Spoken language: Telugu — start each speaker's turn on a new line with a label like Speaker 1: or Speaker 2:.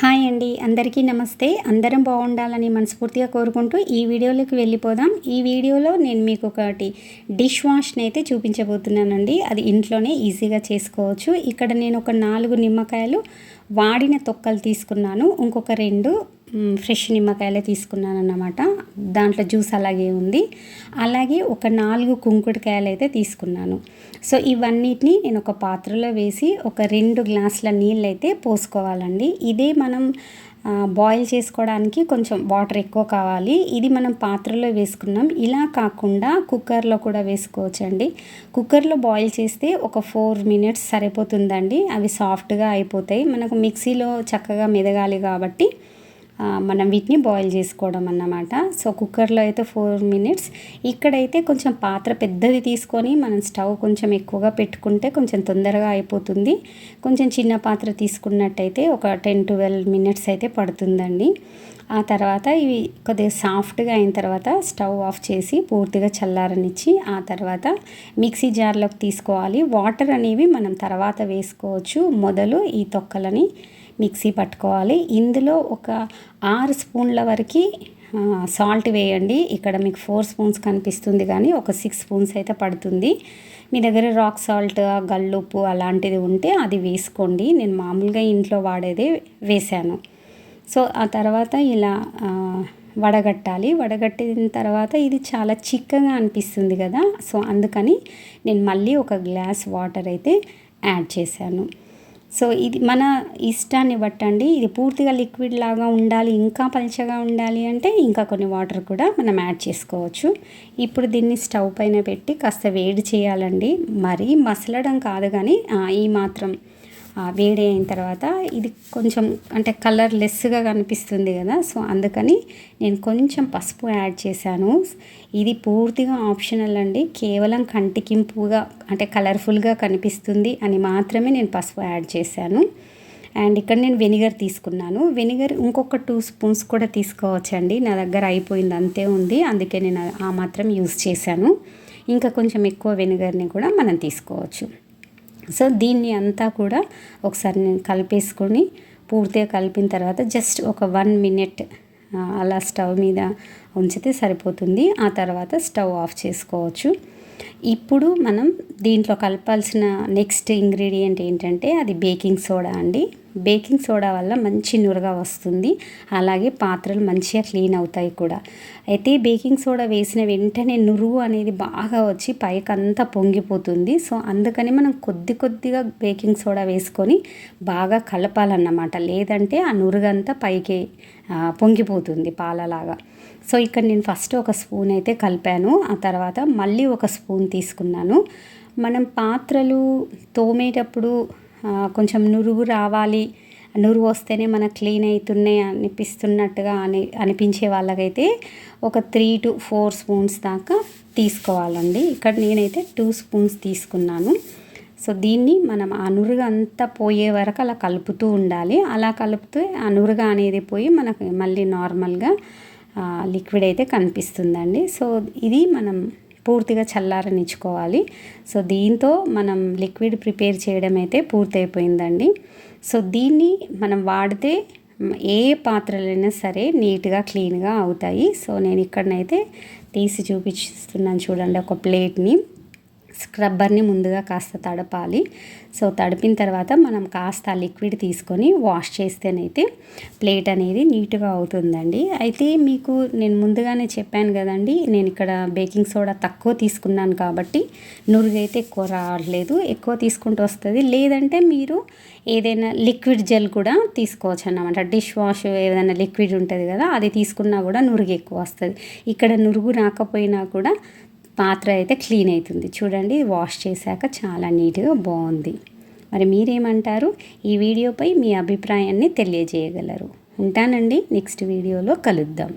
Speaker 1: హాయ్ అండి. అందరికీ నమస్తే. అందరం బాగుండాలని మనస్ఫూర్తిగా కోరుకుంటూ ఈ వీడియోలోకి వెళ్ళిపోదాం. ఈ వీడియోలో నేను మీకు ఒకటి డిష్ వాష్ని అయితే చూపించబోతున్నానండి. అది ఇంట్లోనే ఈజీగా చేసుకోవచ్చు. ఇక్కడ నేను ఒక నాలుగు నిమ్మకాయలు వాడిన తొక్కలు తీసుకున్నాను. ఇంకొక రెండు ఫ్రెష్ నిమ్మకాయలే తీసుకున్నాను అన్నమాట దాంట్లో జ్యూస్ అలాగే ఉంది. అలాగే ఒక నాలుగు కుంకుడుకాయలు అయితే తీసుకున్నాను. సో ఇవన్నిటిని నేను ఒక పాత్రలో వేసి ఒక రెండు గ్లాసుల నీళ్ళు అయితే పోసుకోవాలండి. ఇదే మనం బాయిల్ చేసుకోవడానికి కొంచెం వాటర్ ఎక్కువ కావాలి. ఇది మనం పాత్రలో వేసుకున్నాం. ఇలా కాకుండా కుక్కర్లో కూడా వేసుకోవచ్చండి. కుక్కర్లో బాయిల్ చేస్తే ఒక ఫోర్ మినిట్స్ సరిపోతుందండి. అవి సాఫ్ట్గా అయిపోతాయి. మనకు మిక్సీలో చక్కగా మెదగాలి కాబట్టి మనం వీటిని బాయిల్ చేసుకోవడం అన్నమాట. సో కుక్కర్లో అయితే ఫోర్ మినిట్స్. ఇక్కడైతే కొంచెం పాత్ర పెద్దది తీసుకొని మనం స్టవ్ కొంచెం ఎక్కువగా పెట్టుకుంటే కొంచెం తొందరగా అయిపోతుంది. కొంచెం చిన్న పాత్ర తీసుకున్నట్టయితే ఒక టెన్ ట్వెల్వ్ మినిట్స్ అయితే పడుతుందండి. ఆ తర్వాత ఇవి కొద్దిగా సాఫ్ట్గా అయిన తర్వాత స్టవ్ ఆఫ్ చేసి పూర్తిగా చల్లారనిచ్చి ఆ తర్వాత మిక్సీ జార్లోకి తీసుకోవాలి. వాటర్ అనేవి మనం తర్వాత వేసుకోవచ్చు. మొదలు ఈ తొక్కలని మిక్సీ పట్టుకోవాలి. ఇందులో ఒక ఆరు స్పూన్ల వరకు సాల్ట్ వేయండి. ఇక్కడ మీకు ఫోర్ స్పూన్స్ కనిపిస్తుంది కానీ ఒక సిక్స్ స్పూన్స్ అయితే పడుతుంది. మీ దగ్గర రాక్ సాల్ట్ గల్లుప్పు అలాంటిది ఉంటే అది వేసుకోండి. నేను మామూలుగా ఇంట్లో వాడేదే వేశాను. సో ఆ తర్వాత ఇలా వడగట్టాలి. వడగట్టిన తర్వాత ఇది చాలా చిక్కగా అనిపిస్తుంది కదా. సో అందుకని నేను మళ్ళీ ఒక గ్లాస్ వాటర్ అయితే యాడ్ చేశాను. సో ఇది మన ఇష్టాన్ని బట్టండి ఇది పూర్తిగా లిక్విడ్ లాగా ఉండాలి ఇంకా పలుచగా ఉండాలి అంటే ఇంకా కొన్ని వాటర్ కూడా మనం యాడ్ చేసుకోవచ్చు. ఇప్పుడు దీన్ని స్టవ్ పైన పెట్టి కాస్త వేడి చేయాలండి. మరీ మసలడం కాదు కానీ ఈ మాత్రం వేడి అయిన తర్వాత ఇది కొంచెం అంటే కలర్ లెస్గా కనిపిస్తుంది కదా సో అందుకని నేను కొంచెం పసుపు యాడ్ చేశాను. ఇది పూర్తిగా ఆప్షనల్ అండి. కేవలం కంటికింపుగా అంటే కలర్ఫుల్గా కనిపిస్తుంది అని మాత్రమే నేను పసుపు యాడ్ చేశాను. అండ్ ఇక్కడ నేను వెనిగర్ తీసుకున్నాను. వెనిగర్ ఇంకొక టూ స్పూన్స్ కూడా తీసుకోవచ్చండి. నా దగ్గర అయిపోయింది అంతే ఉంది. అందుకే నేను ఆ మాత్రం యూస్ చేశాను. ఇంకా కొంచెం ఎక్కువ వెనిగర్ని కూడా మనం తీసుకోవచ్చు. సో దీన్ని అంతా కూడా ఒకసారి నేను కలిపేసుకొని పూర్తిగా కలిపిన తర్వాత జస్ట్ ఒక వన్ మినిట్ అలా స్టవ్ మీద ఉంచితే సరిపోతుంది. ఆ తర్వాత స్టవ్ ఆఫ్ చేసుకోవచ్చు. ఇప్పుడు మనం దీంట్లో కలపాల్సిన నెక్స్ట్ ఇంగ్రీడియంట్ ఏంటంటే అది బేకింగ్ సోడా అండి. బేకింగ్ సోడా వల్ల మంచి నురగ వస్తుంది. అలాగే పాత్రలు మంచిగా క్లీన్ అవుతాయి కూడా. అయితే బేకింగ్ సోడా వేసిన వెంటనే నురుగు అనేది బాగా వచ్చి పైకంతా పొంగిపోతుంది. సో అందుకని మనం కొద్ది కొద్దిగా బేకింగ్ సోడా వేసుకొని బాగా కలపాలన్నమాట. లేదంటే ఆ నురుగంతా పైకి పొంగిపోతుంది పాలలాగా. సో ఇక్కడ నేను ఫస్ట్ ఒక స్పూన్ అయితే కలిపాను. ఆ తర్వాత మళ్ళీ ఒక స్పూన్ తీసుకున్నాను. మనం పాత్రలు తోమేటప్పుడు కొంచెం నురుగు రావాలి. నురుగు వస్తేనే మనకు క్లీన్ అవుతున్నాయి అనిపిస్తున్నట్టుగా అని అనిపించే వాళ్ళకైతే ఒక త్రీ టు ఫోర్ స్పూన్స్ దాకా తీసుకోవాలండి. ఇక్కడ నేనైతే టూ స్పూన్స్ తీసుకున్నాను. సో దీన్ని మనం ఆ నురుగు అంతా పోయే వరకు అలా కలుపుతూ ఉండాలి. అలా కలిపితే ఆ అనేది పోయి మనకు మళ్ళీ నార్మల్గా లిక్విడ్ అయితే కనిపిస్తుందండి. సో ఇది మనం పూర్తిగా చల్లారనిచ్చుకోవాలి. సో దీంతో మనం లిక్విడ్ ప్రిపేర్ చేయడం అయితే పూర్తయిపోయిందండి. సో దీన్ని మనం వాడితే ఏ పాత్రలైనా సరే నీట్గా క్లీన్గా అవుతాయి. సో నేను ఇక్కడనైతే తీసి చూపిస్తున్నాను చూడండి ఒక ప్లేట్ని. స్క్రబ్బర్ని ముందుగా కాస్త తడపాలి. సో తడిపిన తర్వాత మనం కాస్త లిక్విడ్ తీసుకొని వాష్ చేస్తేనైతే ప్లేట్ అనేది నీట్గా అవుతుందండి. అయితే మీకు నేను ముందుగానే చెప్పాను కదండి నేను ఇక్కడ బేకింగ్ సోడా తక్కువ తీసుకున్నాను కాబట్టి నురుగైతే ఎక్కువ రావట్లేదు. ఎక్కువ తీసుకుంటూ వస్తుంది. లేదంటే మీరు ఏదైనా లిక్విడ్ జెల్ కూడా తీసుకోవచ్చు అన్నమాట డిష్ వాష్ ఏదైనా లిక్విడ్ ఉంటుంది కదా అది తీసుకున్నా కూడా నురుగు ఎక్కువ వస్తుంది. ఇక్కడ నురుగు రాకపోయినా కూడా పాత్ర అయితే క్లీన్ అవుతుంది. చూడండి వాష్ చేశాక చాలా నీట్గా బాగుంది. మరి మీరేమంటారు? ఈ వీడియోపై మీ అభిప్రాయాన్ని తెలియజేయగలరు. ఉంటానండి నెక్స్ట్ వీడియోలో కలుద్దాం.